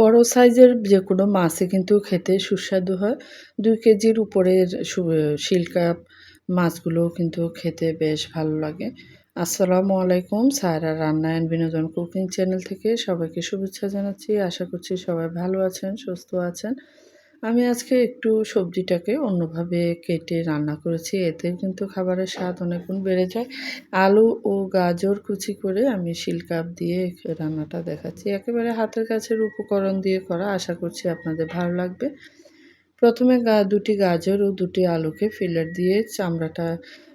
বড় সাইজের যে কোনো মাছই কিন্তু খেতে সুস্বাদু হয়। দুই কেজির উপরের শিলকা মাছগুলো কিন্তু খেতে বেশ ভালো লাগে। আসসালামু আলাইকুম, সায়রা রান্না অ্যান্ড বিনোদন কুকিং চ্যানেল থেকে সবাইকে শুভেচ্ছা জানাচ্ছি। আশা করছি সবাই ভালো আছেন, সুস্থ আছেন। আমি আজকে একটু সবজিটাকে অন্যভাবে কেটে রান্না করেছি। এতে কিন্তু খাবারের স্বাদ অনেকগুণ বেড়ে যায়। আলু ও গাজর কুচি করে আমি শিলকাপ দিয়ে রান্নাটা দেখাচ্ছি। একেবারে হাতের কাছের উপকরণ দিয়ে করা। আশা করছি আপনাদের ভালো লাগবে। প্রথমে গা, দুটি গাজর ও দুটি আলুকে ফিলার দিয়ে চামড়াটা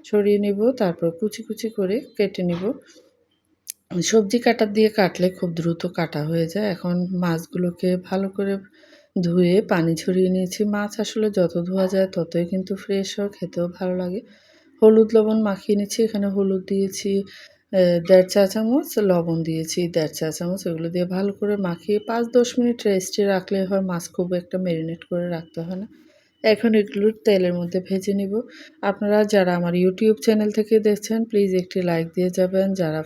সরিয়ে নিব। তারপর কুচি কুচি করে কেটে নিব। সবজি কাটার দিয়ে কাটলে খুব দ্রুত কাটা হয়ে যায়। এখন মাছগুলোকে ভালো করে ধুয়ে পানি ছড়িয়ে নিয়েছি। মাছ আসলে যত ধোয়া যায় ততই কিন্তু ফ্রেশ হয়, খেতেও ভালো লাগে। হলুদ লবণ মাখিয়ে নিচ্ছি, এখানে হলুদ দিয়েছি দেড় চা চামচ, লবণ দিয়েছি, দেড় চা চামচ, এগুলো দিয়ে ভালো করে মাখিয়ে পাঁচ দশ মিনিট রেস্টে রাখলে হয়, মাছ খুব একটা ম্যারিনেট করে রাখতে হয় না। এখন এগুলো তেলের মধ্যে ভেজে নিব। আপনারা যারা আমার ইউটিউব চ্যানেল থেকে দেখছেন প্লিজ একটি লাইক দিয়ে যাবেন। যারা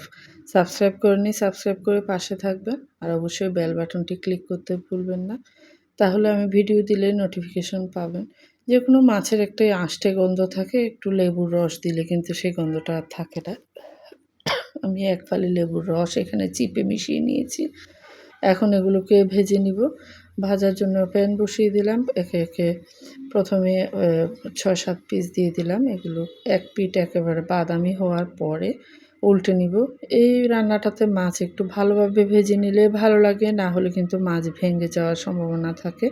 সাবস্ক্রাইব করেনি সাবস্ক্রাইব করে পাশে থাকবেন। আর অবশ্যই বেল বাটনটি ক্লিক করতে ভুলবেন না। তাহলে আমি ভিডিও দিলে নোটিফিকেশন পাবেন। যে কোনো মাছের একটা আষ্টে গন্ধ থাকে, একটু লেবুর রস দিলে কিন্তু সেই গন্ধটা আর থাকে না। আমি এক ফালি লেবুর রস এখানে চিপে মিশিয়ে নিয়েছি। এখন এগুলোকে ভেজে নিব। ভাজার জন্য প্যান বসিয়ে দিলাম। একে একে প্রথমে ছয় সাত পিস দিয়ে দিলাম। এগুলো এক পিঠ একেবারে বাদামি হওয়ার পরে উল্টে নিব। এই রান্নাটাতে মাছ একটু ভালোভাবে ভেজে নিলে ভালো লাগে, না হলে কিন্তু মাছ ভেঙে যাওয়ার সম্ভাবনা থাকে।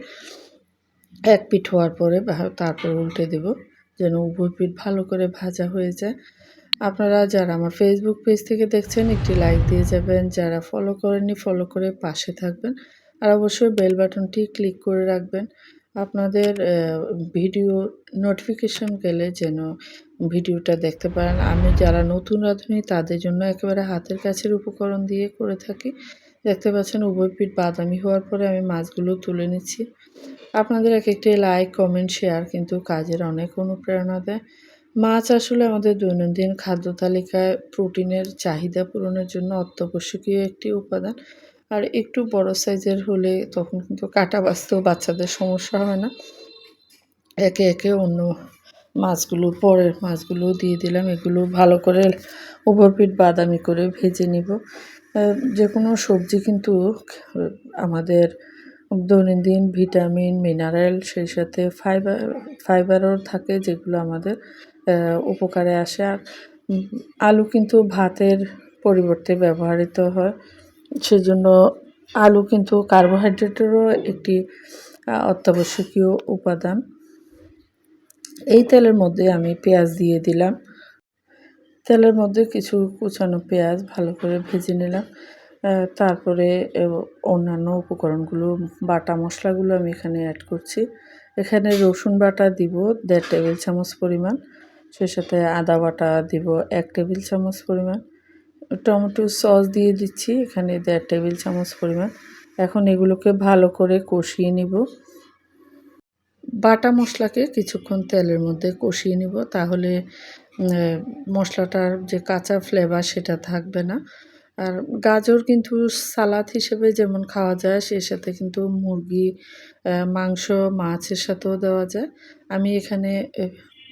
এক পিঠ হওয়ার পরে তারপর উল্টে দেব, যেন উভয় পিঠ ভালো করে ভাজা হয়ে যায়। আপনারা যারা আমার ফেসবুক পেজ থেকে দেখছেন, একটি লাইক দিয়ে যাবেন। যারা ফলো করেননি ফলো করে পাশে থাকবেন। আর অবশ্যই বেল বাটনটি ক্লিক করে রাখবেন। আপনাদের ভিডিও নোটিফিকেশন গেলে যেন ভিডিওটা দেখতে পারেন। আমি যারা নতুন রাঁধুনি, তাদের জন্য একেবারে হাতের কাছের উপকরণ দিয়ে করে থাকি। দেখতে পাচ্ছেন, উভয় পিঠ বাদামি হওয়ার পরে আমি মাছগুলো তুলে নিচ্ছি। আপনাদের এক একটি লাইক, কমেন্ট, শেয়ার কিন্তু কাজের অনেক অনুপ্রেরণা দেয়। মাছ আসলে আমাদের দৈনন্দিন খাদ্য তালিকায় প্রোটিনের চাহিদা পূরণের জন্য অত্যাবশ্যকীয় একটি উপাদান। আর একটু বড় সাইজের হলে তখন কিন্তু কাটা বাঁচতেও বাচ্চাদের সমস্যা হয় না। একে একে অন্য মাছগুলো, পরের মাছগুলো দিয়ে দিলাম। এগুলো ভালো করে ওভারপিট বাদামি করে ভেজে নিব। যে কোনো সবজি কিন্তু আমাদের দৈনন্দিন ভিটামিন, মিনারেল, সেই সাথে ফাইবার, ফাইবারও থাকে যেগুলো আমাদের উপকারে আসে। আর আলু কিন্তু ভাতের পরিবর্তে ব্যবহৃত হয়। সেজন্য আলু কিন্তু কার্বোহাইড্রেটেরও একটি অত্যাবশ্যকীয় উপাদান। এই তেলের মধ্যে আমি পেঁয়াজ দিয়ে দিলাম। তেলের মধ্যে কিছু কুচানো পেঁয়াজ ভালো করে ভেজে নিলাম। তারপরে অন্যান্য উপকরণগুলো, বাটা মশলাগুলো আমি এখানে অ্যাড করছি। এখানে রসুন বাটা দিব দেড় টেবিল চামচ পরিমাণ সে সাথে আদা বাটা দিব এক টেবিল চামচ পরিমাণ, টমেটো সস দিয়ে দিচ্ছি এখানে দেড় টেবিল চামচ পরিমাণ। এখন এগুলোকে ভালো করে কষিয়ে নিব। বাটা মশলাকে কিছুক্ষণ তেলের মধ্যে কষিয়ে নিব, তাহলে মশলাটার যে কাঁচা ফ্লেভার সেটা থাকবে না। আর গাজর কিন্তু সালাদ হিসেবে যেমন খাওয়া যায়, সেই সাথে কিন্তু মুরগি মাংস, মাছের সাথেও দেওয়া যায়। আমি এখানে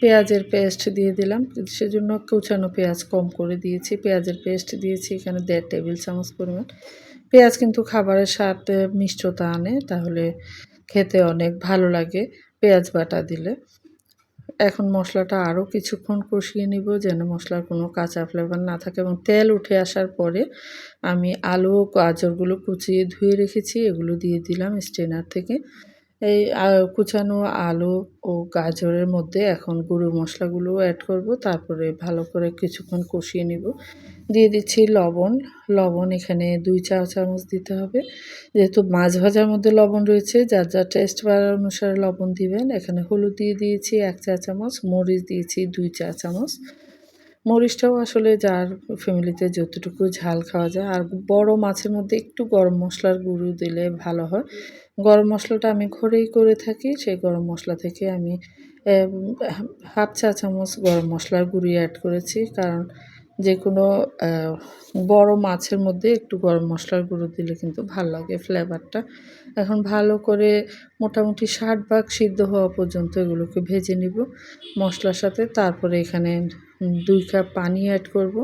পেঁয়াজের পেস্ট দিয়ে দিলাম, সেজন্য কুচানো পেঁয়াজ কম করে দিয়েছি। পেঁয়াজের পেস্ট দিয়েছি, এখানে দেড় টেবিল চামচ পরিমাণ। পেঁয়াজ কিন্তু খাবারের সাথে মিষ্টতা আনে, তাহলে খেতে অনেক ভালো লাগে। পেঁয়াজ বাটা দিলে। এখন মশলাটা আরও কিছুক্ষণ কষিয়ে নিব যেন মশলার কোনো কাঁচা ফ্লেভার না থাকে এবং তেল উঠে আসার পরে আমি আলু ও গাজরগুলো কুচিয়ে ধুয়ে রেখেছি। এগুলো দিয়ে দিলাম স্ট্রেনার থেকে। এই কুচানো আলু ও গাজরের মধ্যে এখন গুঁড়ো মশলাগুলো অ্যাড করব। তারপরে ভালো করে কিছুক্ষণ কষিয়ে নিব। দিয়ে দিচ্ছি লবণ। লবণ এখানে দুই চা চামচ দিতে হবে। যেহেতু মাছ ভাজার মধ্যে লবণ রয়েছে, যার যার টেস্ট বাড়ার অনুসারে লবণ দিবেন। এখানে হলুদ দিয়ে দিয়েছি এক চা চামচ, মরিচ দিয়েছি দুই চা চামচ। মরিচটাও আসলে যার ফ্যামিলিতে যতটুকু ঝাল খাওয়া যায়। আর বড় মাছের মধ্যে একটু গরম মশলার গুঁড়ো দিলে ভালো হয়। গরম মশলাটা আমি ঘরেই করে থাকি, সেই গরম মশলা থেকে আমি হাফ চা চামচ গরম মশলার গুঁড়ি অ্যাড করেছি। কারণ যে কোনো বড় মাছের মধ্যে একটু গরম মশলার গুঁড়ো দিলে কিন্তু ভালো লাগে ফ্লেভারটা এখন ভালো করে মোটামুটি ষাট ভাগ সিদ্ধ হওয়া পর্যন্ত এগুলোকে ভেজে নিব। মশলার সাথে তারপরে এখানে দুই কাপ পানি অ্যাড করব।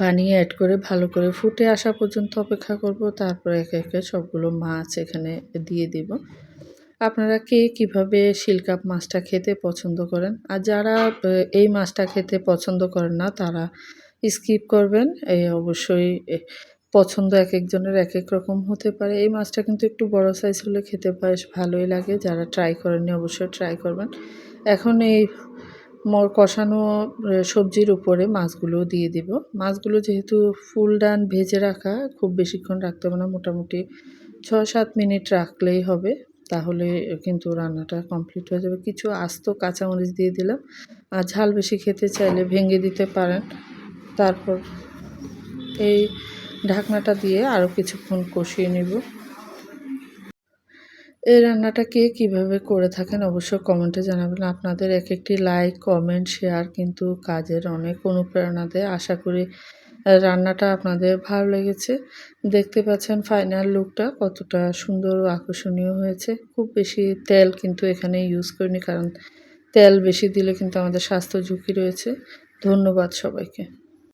পানি অ্যাড করে ভালো করে ফুটে আসা পর্যন্ত অপেক্ষা করব। তারপরে একে একে সবগুলো মাছ এখানে দিয়ে দিব। আপনারা কে কীভাবে শিলকাপ মাছটা খেতে পছন্দ করেন? আর যারা এই মাছটা খেতে পছন্দ করেন না, তারা স্কিপ করবেন। এই অবশ্যই পছন্দ এক একজনের এক এক রকম হতে পারে। এই মাছটা কিন্তু একটু বড় সাইজ হলে খেতে বেশ ভালোই লাগে। যারা ট্রাই করেননি অবশ্যই ট্রাই করবেন। এখন এই মর, কষানো সবজির উপরে মাছগুলো দিয়ে দিব। মাছগুলো যেহেতু ফুল ডান ভেজে রাখা, খুব বেশিক্ষণ রাখতে হবে না। মোটামুটি ছ সাত মিনিট রাখলেই হবে। তাহলে কিন্তু রান্নাটা কমপ্লিট হয়ে যাবে। কিছু আস্ত কাঁচামরিচ দিয়ে দিলাম। আর ঝাল বেশি খেতে চাইলে ভেঙে দিতে পারেন। তারপর এই ঢাকনাটা দিয়ে আরও কিছুক্ষণ কষিয়ে নেব। এই রান্নাটা কে কীভাবে করে থাকেন অবশ্যই কমেন্টে জানাবেন। আপনাদের এক একটি লাইক কমেন্ট শেয়ার কিন্তু কাজের অনেক অনুপ্রেরণা দেয়। আশা করি রান্নাটা আপনাদের ভালো লেগেছে। দেখতে পাচ্ছেন ফাইনাল লুকটা কতটা সুন্দর ও আকর্ষণীয় হয়েছে। খুব বেশি তেল কিন্তু এখানে ইউজ করিনি কারণ তেল বেশি দিলে কিন্তু আমাদের স্বাস্থ্য ঝুঁকি রয়েছে। ধন্যবাদ সবাইকে।